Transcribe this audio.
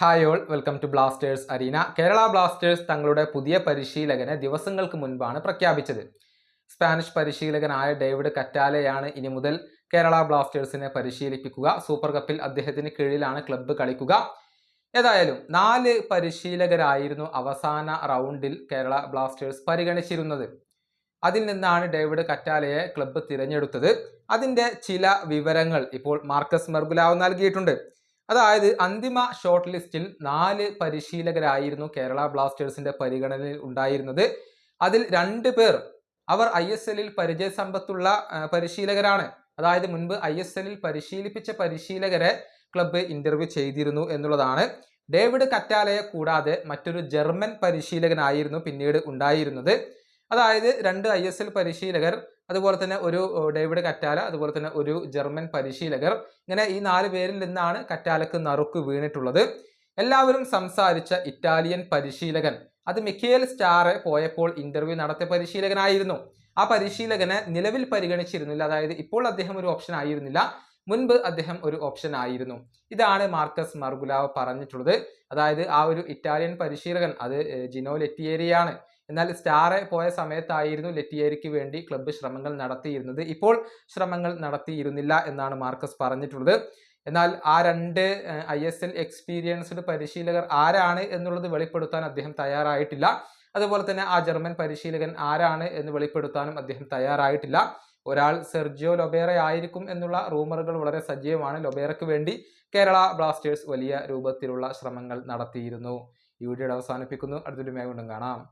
Hi all welcome to Blasters Arena Kerala Blasters തങ്ങളുടെ പുതിയ പരിശീലകനെ ദിവസങ്ങൾക്ക് മുൻപാണ് പ്രഖ്യാപിച്ചത്. സ്പാനിഷ് പരിശീലകനായ ഡേവിഡ് കറ്റാലയാണ് ഇനി മുതൽ കേരള ബ്ലാസ്റ്റേഴ്സിനെ പരിശീലിപ്പിക്കുക. സൂപ്പർ കപ്പിൽ അദ്ദേഹത്തിന് കീഴിലാണ് ക്ലബ്ബ് കളിക്കുക. ഏതായാലും നാല് പരിശീലകരായിരുന്നു അവസാന റൗണ്ടിൽ കേരള ബ്ലാസ്റ്റേഴ്സ് പരിഗണിച്ചിരുന്നത്. അതിൽ നിന്നാണ് ഡേവിഡ് കറ്റാലയെ ക്ലബ്ബ് തിരഞ്ഞെടുത്തത്. അതിന്റെ ചില വിവരങ്ങൾ ഇപ്പോൾ മാർക്കസ് മെർഗുലാവ് നൽകിയിട്ടുണ്ട്. അതായത് അന്തിമ ഷോർട്ട് ലിസ്റ്റിൽ നാല് പരിശീലകരായിരുന്നു കേരള ബ്ലാസ്റ്റേഴ്സിന്റെ പരിഗണനയിൽ ഉണ്ടായിരുന്നത്. അതിൽ രണ്ട് പേർ അവർ ഐ എസ് എല്ലിൽ പരിചയസമ്പത്തുള്ള പരിശീലകരാണ്. അതായത് മുൻപ് ഐ എസ് എല്ലിൽ പരിശീലിപ്പിച്ച പരിശീലകരെ ക്ലബ്ബ് ഇന്റർവ്യൂ ചെയ്തിരുന്നു എന്നുള്ളതാണ്. ഡേവിഡ് കറ്റാലയെ കൂടാതെ മറ്റൊരു ജർമ്മൻ പരിശീലകനായിരുന്നു പിന്നീട് ഉണ്ടായിരുന്നത്. അതായത് രണ്ട് ഐ എസ് എൽ പരിശീലകർ അതുപോലെ തന്നെ ഒരു ഡേവിഡ് കറ്റാല അതുപോലെ തന്നെ ഒരു ജർമ്മൻ പരിശീലകർ. ഇങ്ങനെ ഈ നാല് പേരിൽ നിന്നാണ് കറ്റാലക്ക് നറുക്ക് വീണിട്ടുള്ളത്. എല്ലാവരും സംസാരിച്ച ഇറ്റാലിയൻ പരിശീലകൻ. അത് മിക്കേൽ സ്റ്റാറെ പോയപ്പോൾ ഇന്റർവ്യൂ നടത്തിയ പരിശീലകനായിരുന്നു. ആ പരിശീലകനെ നിലവിൽ പരിഗണിച്ചിരുന്നില്ല. അതായത് ഇപ്പോൾ അദ്ദേഹം ഒരു ഓപ്ഷൻ ആയിരുന്നില്ല. മുൻപ് അദ്ദേഹം ഒരു ഓപ്ഷൻ ആയിരുന്നു. ഇതാണ് മാർക്കസ് മർഗുലാവ് പറഞ്ഞിട്ടുള്ളത്. അതായത് ആ ഒരു ഇറ്റാലിയൻ പരിശീലകൻ അത് ജിനോ ലെറ്റിയേരിയാണ്. എന്നാൽ സ്റ്റാറെ പോയ സമയത്തായിരുന്നു ലെറ്റിയേരിക്ക് വേണ്ടി ക്ലബ്ബ് ശ്രമങ്ങൾ നടത്തിയിരുന്നത്. ഇപ്പോൾ ശ്രമങ്ങൾ നടത്തിയിരുന്നില്ല എന്നാണ് മാർക്കസ് പറഞ്ഞിട്ടുള്ളത്. എന്നാൽ ആ രണ്ട് ഐ എസ് എൽ എക്സ്പീരിയൻസ്ഡ് പരിശീലകർ ആരാണ് എന്നുള്ളത് വെളിപ്പെടുത്താൻ അദ്ദേഹം തയ്യാറായിട്ടില്ല. അതുപോലെ തന്നെ ആ ജർമ്മൻ പരിശീലകൻ ആരാണ് എന്ന് വെളിപ്പെടുത്താനും അദ്ദേഹം തയ്യാറായിട്ടില്ല. ഒരാൾ സെർജിയോ ലൊബേറ ആയിരിക്കും എന്നുള്ള റൂമറുകൾ വളരെ സജീവമാണ്. ലൊബേറയ്ക്ക് വേണ്ടി കേരള ബ്ലാസ്റ്റേഴ്സ് വലിയ രൂപത്തിലുള്ള ശ്രമങ്ങൾ നടത്തിയിരുന്നു. ഈ വീഡിയോ അവസാനിപ്പിക്കുന്നു. അടുത്തൊരു മേ കൊണ്ടും കാണാം.